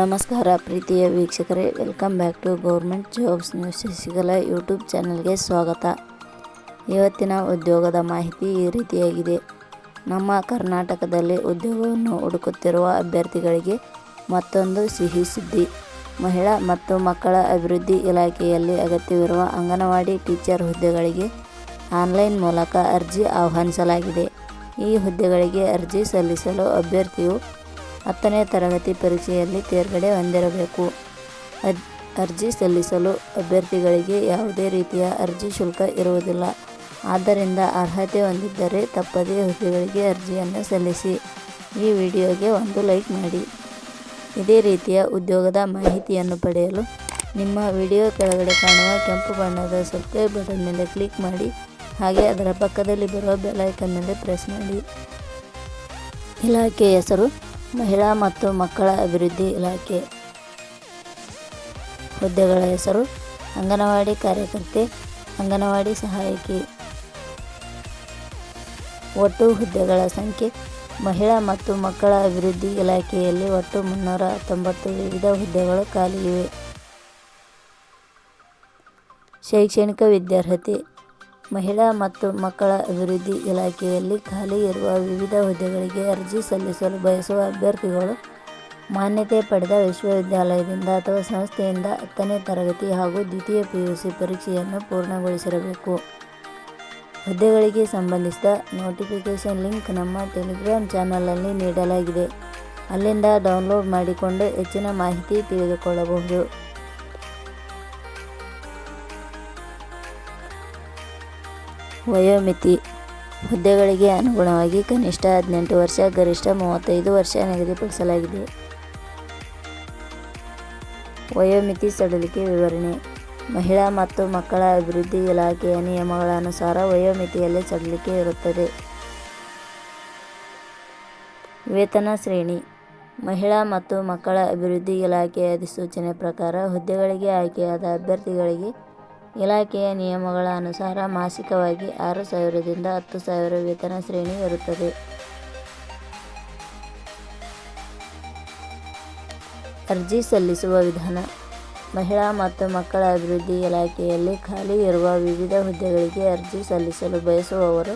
ನಮಸ್ಕಾರ ಪ್ರೀತಿಯ ವೀಕ್ಷಕರೇ welcome back to government jobs news Shashikala YouTube ಚಾನಲ್ಗೆ ಸ್ವಾಗತ. ಇವತ್ತಿನ ಉದ್ಯೋಗದ ಮಾಹಿತಿ ಈ ರೀತಿಯಾಗಿದೆ. ನಮ್ಮ ಕರ್ನಾಟಕದಲ್ಲಿ ಉದ್ಯೋಗವನ್ನು ಹುಡುಕುತ್ತಿರುವ ಅಭ್ಯರ್ಥಿಗಳಿಗೆ ಮತ್ತೊಂದು ಸಿಹಿ ಸುದ್ದಿ. ಮಹಿಳಾ ಮತ್ತು ಮಕ್ಕಳ ಅಭಿವೃದ್ಧಿ ಇಲಾಖೆಯಲ್ಲಿ ಅಗತ್ಯವಿರುವ ಅಂಗನವಾಡಿ ಟೀಚರ್ ಹುದ್ದೆಗಳಿಗೆ ಆನ್ಲೈನ್ ಮೂಲಕ ಅರ್ಜಿ ಆಹ್ವಾನಿಸಲಾಗಿದೆ. ಈ ಹುದ್ದೆಗಳಿಗೆ ಅರ್ಜಿ ಸಲ್ಲಿಸಲು ಅಭ್ಯರ್ಥಿಯು ಹತ್ತನೇ ತರಗತಿ ಪರೀಕ್ಷೆಯಲ್ಲಿ ತೇರ್ಗಡೆ ಹೊಂದಿರಬೇಕು. ಅರ್ಜಿ ಸಲ್ಲಿಸಲು ಅಭ್ಯರ್ಥಿಗಳಿಗೆ ಯಾವುದೇ ರೀತಿಯ ಅರ್ಜಿ ಶುಲ್ಕ ಇರುವುದಿಲ್ಲ. ಆದ್ದರಿಂದ ಅರ್ಹತೆ ಹೊಂದಿದ್ದರೆ ತಪ್ಪದೇ ಹುದ್ದೆಗಳಿಗೆ ಅರ್ಜಿಯನ್ನು ಸಲ್ಲಿಸಿ. ಈ ವಿಡಿಯೋಗೆ ಒಂದು ಲೈಕ್ ಮಾಡಿ. ಇದೇ ರೀತಿಯ ಉದ್ಯೋಗದ ಮಾಹಿತಿಯನ್ನು ಪಡೆಯಲು ನಿಮ್ಮ ವಿಡಿಯೋ ಕೆಳಗಡೆ ಕಾಣುವ ಕೆಂಪು ಬಣ್ಣದ ಸಬ್ಸ್ಕ್ರೈಬ್ ಬಟನ್ ಮೇಲೆ ಕ್ಲಿಕ್ ಮಾಡಿ. ಹಾಗೆ ಅದರ ಪಕ್ಕದಲ್ಲಿ ಬರುವ ಬೆಲ್ ಐಕನ್ ಮೇಲೆ ಪ್ರೆಸ್ ಮಾಡಿ. ಇಲಾಖೆಯ ಹೆಸರು ಮಹಿಳಾ ಮತ್ತು ಮಕ್ಕಳ ಅಭಿವೃದ್ಧಿ ಇಲಾಖೆ ಹುದ್ದೆಗಳ ಹೆಸರು ಅಂಗನವಾಡಿ ಕಾರ್ಯಕರ್ತೆ, ಅಂಗನವಾಡಿ ಸಹಾಯಕಿ. ಒಟ್ಟು ಹುದ್ದೆಗಳ ಸಂಖ್ಯೆ ಮಹಿಳಾ ಮತ್ತು ಮಕ್ಕಳ ಅಭಿವೃದ್ಧಿ ಇಲಾಖೆಯಲ್ಲಿ ಒಟ್ಟು ಮುನ್ನೂರ ಹತ್ತೊಂಬತ್ತು ವಿವಿಧ ಹುದ್ದೆಗಳು ಖಾಲಿ ಇವೆ. ಶೈಕ್ಷಣಿಕ ವಿದ್ಯಾರ್ಹತೆ ಮಹಿಳಾ ಮತ್ತು ಮಕ್ಕಳ ಅಭಿವೃದ್ಧಿ ಇಲಾಖೆಯಲ್ಲಿ ಖಾಲಿ ಇರುವ ವಿವಿಧ ಹುದ್ದೆಗಳಿಗೆ ಅರ್ಜಿ ಸಲ್ಲಿಸಲು ಬಯಸುವ ಅಭ್ಯರ್ಥಿಗಳು ಮಾನ್ಯತೆ ಪಡೆದ ವಿಶ್ವವಿದ್ಯಾಲಯದಿಂದ ಅಥವಾ ಸಂಸ್ಥೆಯಿಂದ ಹತ್ತನೇ ತರಗತಿ ಹಾಗೂ ದ್ವಿತೀಯ ಪಿಯುಸಿ ಪರೀಕ್ಷೆಯನ್ನು ಪೂರ್ಣಗೊಳಿಸಿರಬೇಕು. ಹುದ್ದೆಗಳಿಗೆ ಸಂಬಂಧಿಸಿದ ನೋಟಿಫಿಕೇಷನ್ ಲಿಂಕ್ ನಮ್ಮ ಟೆಲಿಗ್ರಾಮ್ ಚಾನಲಲ್ಲಿ ನೀಡಲಾಗಿದೆ. ಅಲ್ಲಿಂದ ಡೌನ್ಲೋಡ್ ಮಾಡಿಕೊಂಡು ಹೆಚ್ಚಿನ ಮಾಹಿತಿ ತಿಳಿದುಕೊಳ್ಳಬಹುದು. ವಯೋಮಿತಿ. ಹುದ್ದೆಗಳಿಗೆ ಅನುಗುಣವಾಗಿ ಕನಿಷ್ಠ ಹದಿನೆಂಟು ವರ್ಷ, ಗರಿಷ್ಠ ಮೂವತ್ತೈದು ವರ್ಷ ನಿಗದಿಪಡಿಸಲಾಗಿದೆ. ವಯೋಮಿತಿ ಸಡಿಲಿಕೆ ವಿವರಣೆ. ಮಹಿಳಾ ಮತ್ತು ಮಕ್ಕಳ ಅಭಿವೃದ್ಧಿ ಇಲಾಖೆಯ ನಿಯಮಗಳ ಅನುಸಾರ ವಯೋಮಿತಿಯಲ್ಲಿ ಸಡಿಲಿಕೆ ಇರುತ್ತದೆ. ವೇತನ ಶ್ರೇಣಿ. ಮಹಿಳಾ ಮತ್ತು ಮಕ್ಕಳ ಅಭಿವೃದ್ಧಿ ಇಲಾಖೆಯ ಅಧಿಸೂಚನೆ ಪ್ರಕಾರ ಹುದ್ದೆಗಳಿಗೆ ಆಯ್ಕೆಯಾದ ಅಭ್ಯರ್ಥಿಗಳಿಗೆ ಇಲಾಖೆಯ ನಿಯಮಗಳ ಅನುಸಾರ ಮಾಸಿಕವಾಗಿ ಆರು ಸಾವಿರದಿಂದ ಹತ್ತು ಸಾವಿರ ವೇತನ ಶ್ರೇಣಿ ಇರುತ್ತದೆ ಅರ್ಜಿ ಸಲ್ಲಿಸುವ ವಿಧಾನ. ಮಹಿಳಾ ಮತ್ತು ಮಕ್ಕಳ ಅಭಿವೃದ್ಧಿ ಇಲಾಖೆಯಲ್ಲಿ ಖಾಲಿ ಇರುವ ವಿವಿಧ ಹುದ್ದೆಗಳಿಗೆ ಅರ್ಜಿ ಸಲ್ಲಿಸಲು ಬಯಸುವವರು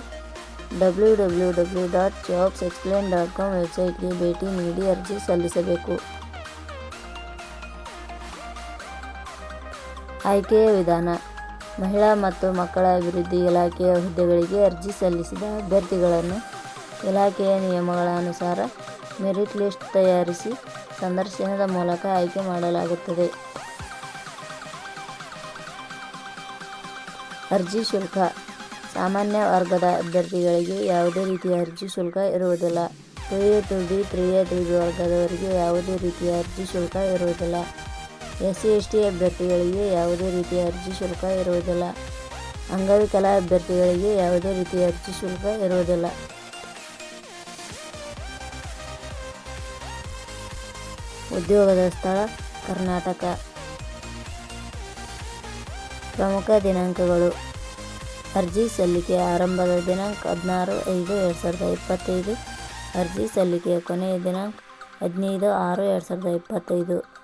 W W W dot jobs explain dot com ವೆಬ್ಸೈಟ್ಗೆ ಭೇಟಿ ನೀಡಿ ಅರ್ಜಿ ಸಲ್ಲಿಸಬೇಕು. ಆಯ್ಕೆಯ ವಿಧಾನ. ಮಹಿಳಾ ಮತ್ತು ಮಕ್ಕಳ ಅಭಿವೃದ್ಧಿ ಇಲಾಖೆಯ ಹುದ್ದೆಗಳಿಗೆ ಅರ್ಜಿ ಸಲ್ಲಿಸಿದ ಅಭ್ಯರ್ಥಿಗಳನ್ನು ಇಲಾಖೆಯ ನಿಯಮಗಳ ಅನುಸಾರ ಮೆರಿಟ್ ಲಿಸ್ಟ್ ತಯಾರಿಸಿ ಸಂದರ್ಶನದ ಮೂಲಕ ಆಯ್ಕೆ ಮಾಡಲಾಗುತ್ತದೆ. ಅರ್ಜಿ ಶುಲ್ಕ. ಸಾಮಾನ್ಯ ವರ್ಗದ ಅಭ್ಯರ್ಥಿಗಳಿಗೆ ಯಾವುದೇ ರೀತಿಯ ಅರ್ಜಿ ಶುಲ್ಕ ಇರುವುದಿಲ್ಲ. Two A two B three A two B ವರ್ಗದವರಿಗೆ ಯಾವುದೇ ರೀತಿಯ ಅರ್ಜಿ ಶುಲ್ಕ ಇರುವುದಿಲ್ಲ. ಎಸ್ ಸಿ ಎಸ್ ಟಿ ಅಭ್ಯರ್ಥಿಗಳಿಗೆ ಯಾವುದೇ ರೀತಿಯ ಅರ್ಜಿ ಶುಲ್ಕ ಇರುವುದಿಲ್ಲ. ಅಂಗವಿಕಲ ಅಭ್ಯರ್ಥಿಗಳಿಗೆ ಯಾವುದೇ ರೀತಿಯ ಅರ್ಜಿ ಶುಲ್ಕ ಇರುವುದಿಲ್ಲ. ಉದ್ಯೋಗದ ಸ್ಥಳ ಕರ್ನಾಟಕ. ಪ್ರಮುಖ ದಿನಾಂಕಗಳು. ಅರ್ಜಿ ಸಲ್ಲಿಕೆ ಆರಂಭದ ದಿನಾಂಕ ಹದಿನಾರು ಐದು ಎರಡು ಸಾವಿರದ ಇಪ್ಪತ್ತೈದು. ಅರ್ಜಿ ಸಲ್ಲಿಕೆಯ ಕೊನೆಯ ದಿನಾಂಕ ಹದಿನೈದು ಆರು ಎರಡು ಸಾವಿರದ ಇಪ್ಪತ್ತೈದು.